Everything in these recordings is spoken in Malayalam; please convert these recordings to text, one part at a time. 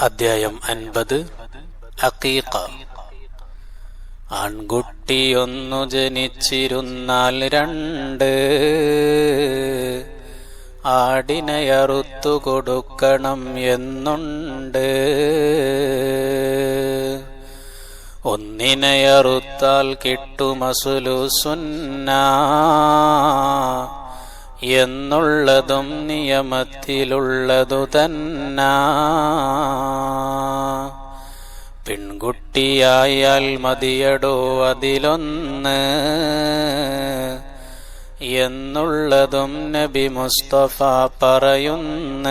അധ്യായം അൻപത്. അക്കീഖ ആൺകുട്ടിയൊന്നു ജനിച്ചിരുന്നാൽ രണ്ട്. ആടിനയറുത്തു കൊടുക്കണം എന്നുണ്ട്. ഒന്നിനയറുത്താൽ കിട്ടുമസുലു സുന്ന. എന്നുള്ളതും നിയമത്തിലുള്ളതു തന്ന. പെൺകുട്ടിയായാൽ മതിയടോ അതിലൊന്ന്. എന്നുള്ളതും നബി മുസ്തഫ പറയുന്ന.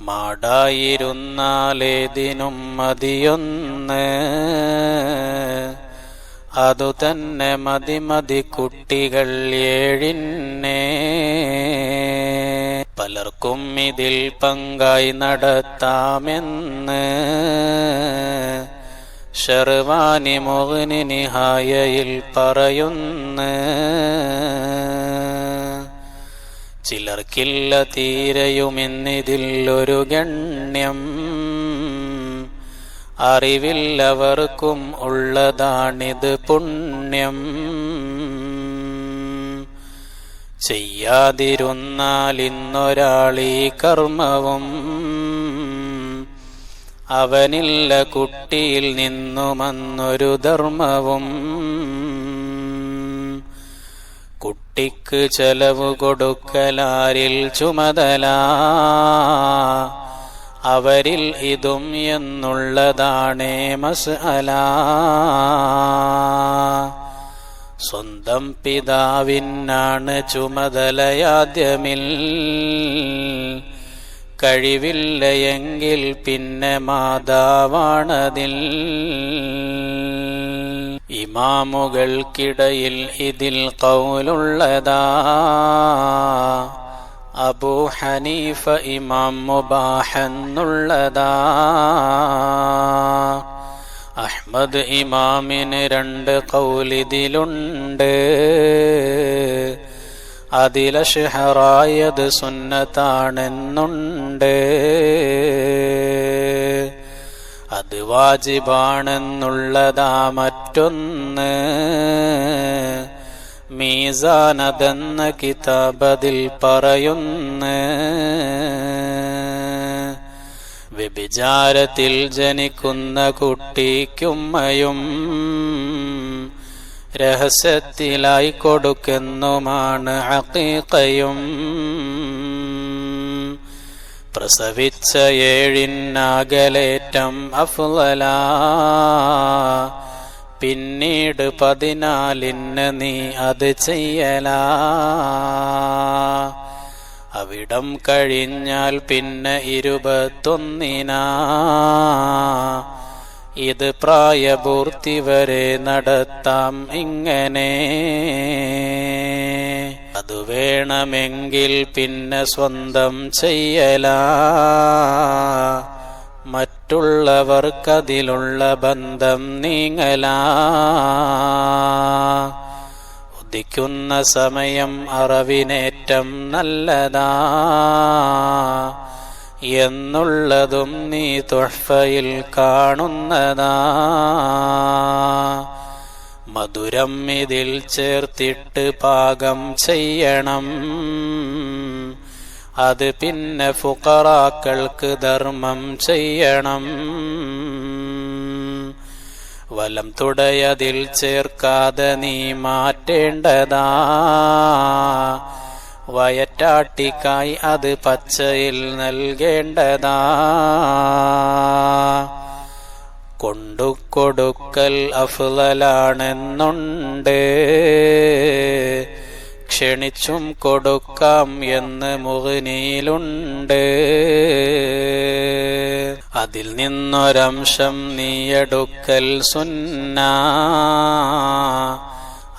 മാടായിരുന്നാലേതിനും മതിയൊന്ന്. അതു തന്നെ മതി മതി കുട്ടികൾ ഏഴിന്നെ. പലർക്കും ഇതിൽ പങ്കായി നടത്താമെന്ന്. ഷെർവാനി മോഹനി നിഹായയിൽ പറയുന്നു. ചിലർക്കില്ല തീരയുമെന്നിതിൽ ഒരു ഗണ്യം. അറിവില്ലവർക്കും ഉള്ളതാണിത് പുണ്യം. ചെയ്യാതിരുന്നാൽ ഇന്നൊരാളീ കർമ്മവും അവനില്ല കുട്ടിയിൽ നിന്നുമന്നൊരു ധർമ്മവും. കുട്ടിക്ക് ചെലവ് കൊടുക്കലാരിൽ ചുമതല. അവരിൽ ഇതും എന്നുള്ളതാണേ മസ്അല. സ്വന്തം പിതാവിനാണ് ചുമതലയാദ്യമിൽ. കഴിവില്ല എങ്കിൽ പിന്നെ മാതാവാണതിൽ. ഇമാമുകൾക്കിടയിൽ ഇതിൽ കൗലുള്ളതാ. അബൂ ഹനീഫ ഇമാം മുബാഹെന്നുള്ളതാ അഹ്മദ് ഇമാമിന് രണ്ട് കൗലിതിലുണ്ട്. അതിലഷഹറായത് സുന്നത്താണെന്നുണ്ട്. അത് വാജിബാണെന്നുള്ളതാ മറ്റൊന്ന്. മീസാനതെന്ന കിതാബതിൽ പറയുന്നു. വ്യഭിചാരത്തിൽ ജനിക്കുന്ന കുട്ടിക്കുമ്മയും രഹസ്യത്തിലായി കൊടുക്കുന്നുമാണ് അക്കീക്കയും പ്രസവിച്ച ഏഴിനാകലേറ്റം അഫുല പിന്നീട് പതിനാലിന് നീ അത് ചെയ്യലാ. അവിടം കഴിഞ്ഞാൽ പിന്നെ ഇരുപത്തൊന്നിനാ. ഇത് പ്രായപൂർത്തി വരെ നടത്താം ഇങ്ങനെ. അത് വേണമെങ്കിൽ പിന്നെ സ്വന്തം ചെയ്യലാ. മറ്റുള്ളവർക്കതിലുള്ള ബന്ധം നീങ്ങലാ. ഉദിക്കുന്ന സമയം അറിവിനേറ്റം നല്ലതാ. എന്നുള്ളതും നീ തൊഴയിൽ കാണുന്നതാ. മധുരം ഇതിൽ ചേർത്തിട്ട് പാകം ചെയ്യണം. അത് പിന്നെ ഫുക്കറാക്കൾക്ക് ധർമ്മം ചെയ്യണം. വലം തുടയതിൽ ചേർക്കാതെ നീ മാറ്റേണ്ടതാ. വയറ്റാട്ടിക്കായി അത് പച്ചയിൽ നൽകേണ്ടതാ. കൊണ്ടു കൊടുക്കൽ അഫ്ലലാണെന്നുണ്ട്. ക്ഷണിച്ചും കൊടുക്കാം എന്ന് മുഹനിയിലുണ്ട് അതിൽ നിന്നൊരംശം നീയെടുക്കൽ സുന്ന.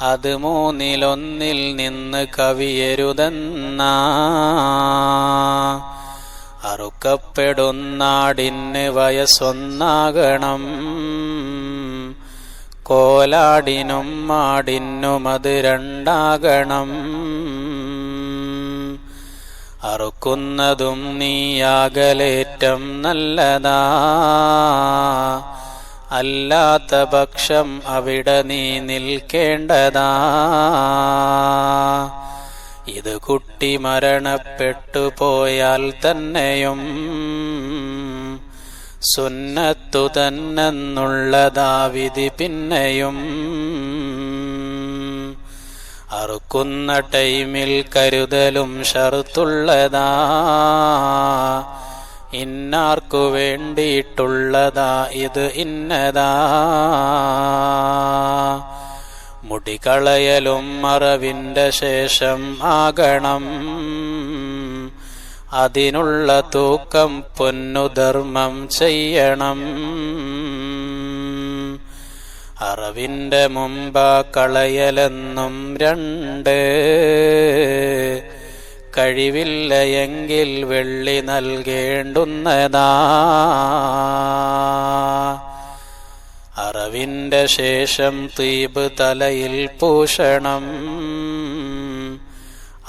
അത് മൂന്നിലൊന്നിൽ നിന്ന് കവിയരുതെന്ന. അറുക്കപ്പെടുന്നാടിന് വയസ്സൊന്നാകണം. കോലാടിനും മാടിനും അത് രണ്ടാകണം. അറുക്കുന്നതും നീയാകലേറ്റം നല്ലതാ. അല്ലാത്ത പക്ഷം അവിടെ നീ നിൽക്കേണ്ടതാ. ഇത് കുട്ടി മരണപ്പെട്ടു പോയാൽ തന്നെയും സുന്നത്തു തന്നെന്നുള്ളതാ വിധി പിന്നെയും. അറുക്കുന്ന ടൈമിൽ കരുതലും ഷറുത്തുള്ളതാ. ഇന്നാർക്കു വേണ്ടിയിട്ടുള്ളതാ ഇത് ഇന്നതാ. മുടികളയലും മറവിന്റെ ശേഷം ആകണം. അതിനുള്ള തൂക്കം പൊന്നുധർമ്മം ചെയ്യണം. അറവിന്റെ മുമ്പ കളയലെന്നും രണ്ട്. കഴിവില്ല എങ്കിൽ വെള്ളി നൽകേണ്ടുന്നതാ. അറവിന്റെ ശേഷം തീപ് തലയിൽ പൂഷണം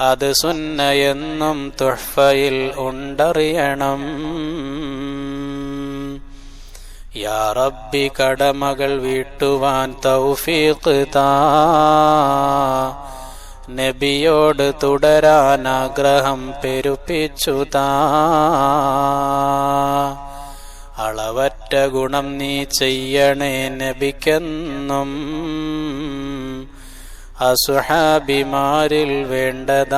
അത് സുന്നയെന്നും തുഹ്ഫയിൽ ഉണ്ടറിയണം. യാ റബ്ബി കടമകൾ വീട്ടുവാൻ തൗഫീഖ് താ. നബിയോട് തുടരാൻ ആഗ്രഹം പെരുപ്പിച്ചു താ. അളവറ്റ ഗുണം നീ ചെയ്യണേ നബിക്കെന്നും. അസുഹാബിമാരിൽ വേണ്ടതാണാലിന്നും